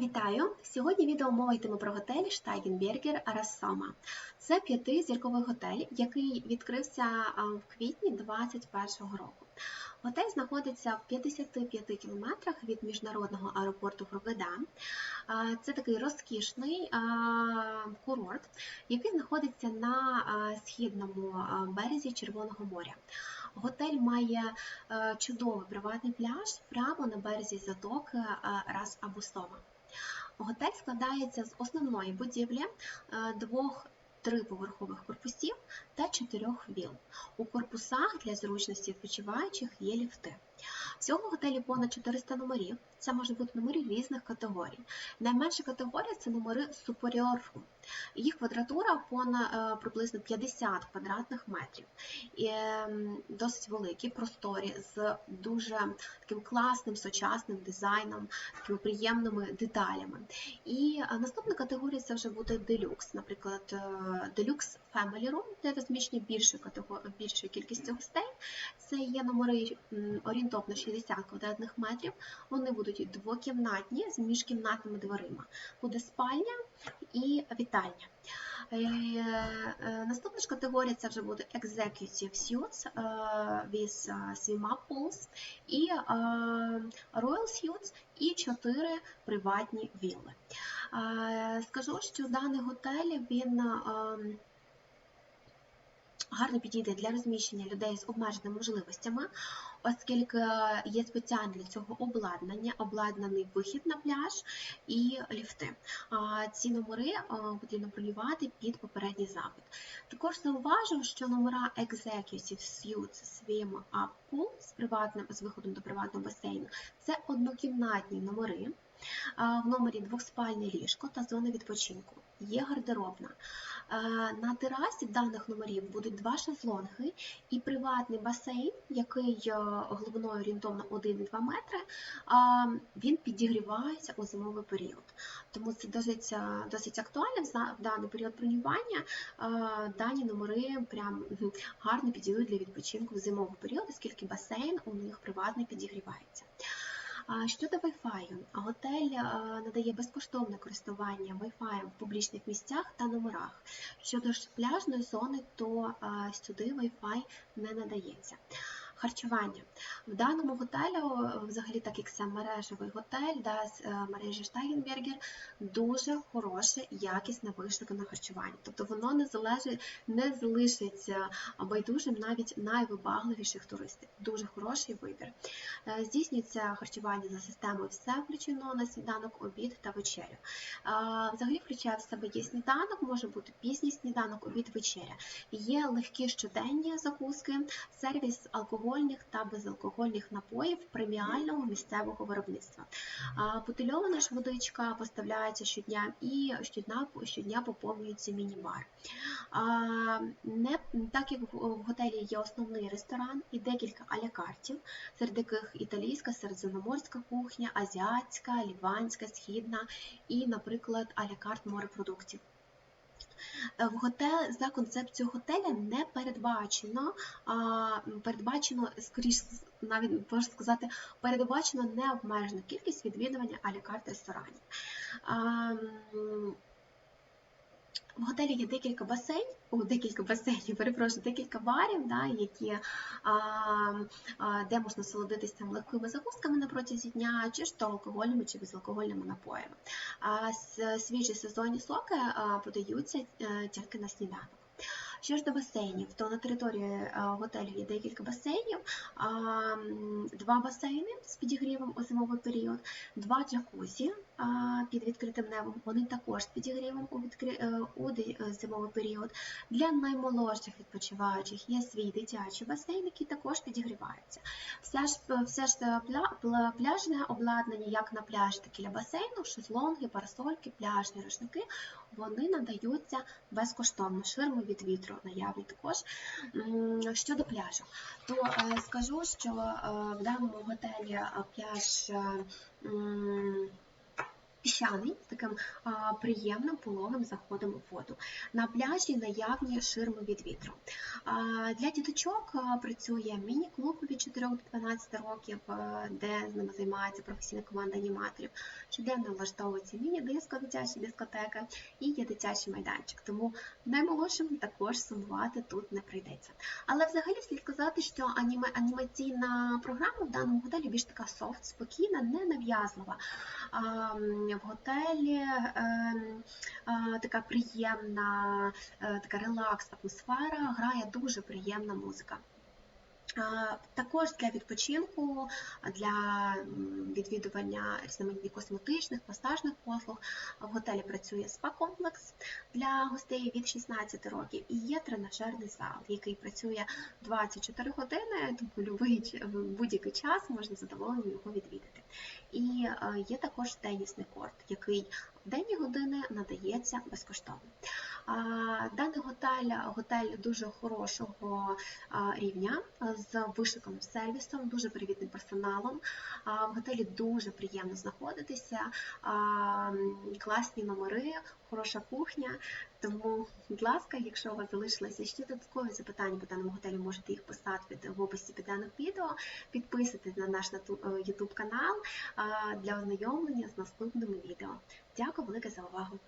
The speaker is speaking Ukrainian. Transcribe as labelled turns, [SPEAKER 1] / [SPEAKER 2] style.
[SPEAKER 1] Вітаю! Сьогодні відео мова йтиме про готель Штайгенбергер Рассома. Це п'ятизірковий готель, який відкрився в квітні 2021 року. Готель знаходиться в 55 кілометрах від міжнародного аеропорту Хургада. Це такий розкішний курорт, який знаходиться на східному березі Червоного моря. Готель має чудовий приватний пляж прямо на березі затоки Рас Абусома. Готель складається з основної будівлі е, двох триповерхових корпусів та чотирьох віл. У корпусах для зручності відпочиваючих є ліфти. Всього в готелі понад 400 номерів. Це можуть бути номери різних категорій. Найменша категорія це номери Superior Їх квадратура понад е, приблизно 50 квадратних метрів. І ем, Досить великі, просторі з дуже таким класним сучасним дизайном, такими приємними деталями. І е, наступна категорія це вже буде Deluxe, наприклад, е, Deluxe Family Room, де розміщені більшої більшої кількістю гостей. Це є номери орієнтовно 60 квадратних метрів. Вони будуть двокімнатні з міжкімнатними дверима. Буде спальня і вітальня. Е, е, наступна ж категорія це вже буде Executive Suites е, with Swim Pools і Royal Suites і 4 приватні вілли. Скажу, що даний готель він гарно підійде для розміщення людей з обмеженими можливостями, оскільки є спеціальне для цього обладнання, обладнаний вихід на пляж і ліфти. Ці номери потрібно бронювати під попередній запит. Також зауважу, що номера Executive Suite Swim Up Pool з приватним з виходом до приватного басейну це однокімнатні номери. В номері двохспальне ліжко та зона відпочинку. Є гардеробна. На терасі даних номерів будуть два шезлонги і приватний басейн, який е, глибиною орієнтовно 1,2 метри, він підігрівається у зимовий період. Тому це досить е, досить актуально в даний період бронювання. Дані номери прям гарно підійдуть для відпочинку в зимовий період, оскільки басейн у них приватний підігрівається. Щодо Wi-Fi, готель надає безкоштовне користування Wi-Fi в публічних місцях та номерах. Щодо ж пляжної зони, то сюди Wi-Fi не надається. Харчування. В даному готелю, взагалі, так як це мережевий готель, да, з е, мережі Штайгенбергер, дуже хороше, якісне вишукане харчування. Тобто воно не залежить, не залишиться байдужим навіть найвибагливіших туристів. Дуже хороший вибір. Е, здійснюється харчування за системою все включено на сніданок, обід та вечерю. Взагалі включає в себе є сніданок, може бути пізній сніданок, обід, вечеря. Є легкі щоденні закуски, сервіс алкоголю алкогольних та безалкогольних напоїв преміального місцевого виробництва. Бутильована ж водичка поставляється щодня і щодня щодня поповнюється міні-бар. Не так як в готелі є основний ресторан і декілька алякартів, серед яких італійська, середземноморська кухня, азіатська, ліванська, східна і, наприклад, алякарт морепродуктів. Е, в готель за концепцією готеля не передбачено, а передбачено, скоріш навіть можна сказати, передбачено необмежену кількість відвідування алікарт ресторанів. В готелі є декілька басейнів, о, декілька басейнів, перепрошую, декілька барів, да, які, а, а, де можна солодитися там легкими закусками на протязі дня, чи ж то алкогольними чи безалкогольними напоями. А свіжі сезонні соки а, подаються а, е, тільки на сніданок. Що ж до басейнів, то на території е, готелю є декілька басейнів, два басейни з підігрівом у зимовий період, два джакузі під відкритим небом, вони також з підігрівом у, відкри... Е, у зимовий період. Для наймолодших відпочиваючих є свій дитячий басейн, який також підігрівається. Все ж все ж е, пляжне обладнання, як на пляжі, так і для басейну, шезлонги, парасольки, пляжні рушники, вони надаються безкоштовно. Ширми від вітру наявні також. Щодо пляжу, то е, скажу, що в даному готелі пляж піщаний з таким а, приємним пологим заходом у воду. На пляжі наявні ширми від вітру. А, Для діточок працює міні-клуб від 4 до 12 років, де з ними займається професійна команда аніматорів. Щоденно влаштовується міні-диско, дитяча дискотека і є дитячий майданчик. Тому наймолодшим також сумувати тут не прийдеться. Але взагалі слід сказати, що аніме, анімаційна програма в даному готелі більш така софт, спокійна, не нав'язлива. М, В готелі ем, така приємна, е, така релакс атмосфера, грає дуже приємна музика. Також для відпочинку, для відвідування різноманітних косметичних, масажних послуг в готелі працює спа-комплекс для гостей від 16 років і є тренажерний зал, який працює 24 години, тому будь-який час можна з задоволенням його відвідати. І е, є також тенісний корт, який денні години надається безкоштовно. Даний готель готель дуже хорошого рівня з вишиком сервісом, дуже привітним персоналом. В готелі дуже приємно знаходитися, класні номери, хороша кухня. Тому, будь ласка, якщо у вас залишилися ще додаткові запитання по даному готелю, можете їх поставити в описі під даним відео. Підписуйтесь на наш YouTube канал для ознайомлення з наступними відео. Дякую велике за увагу!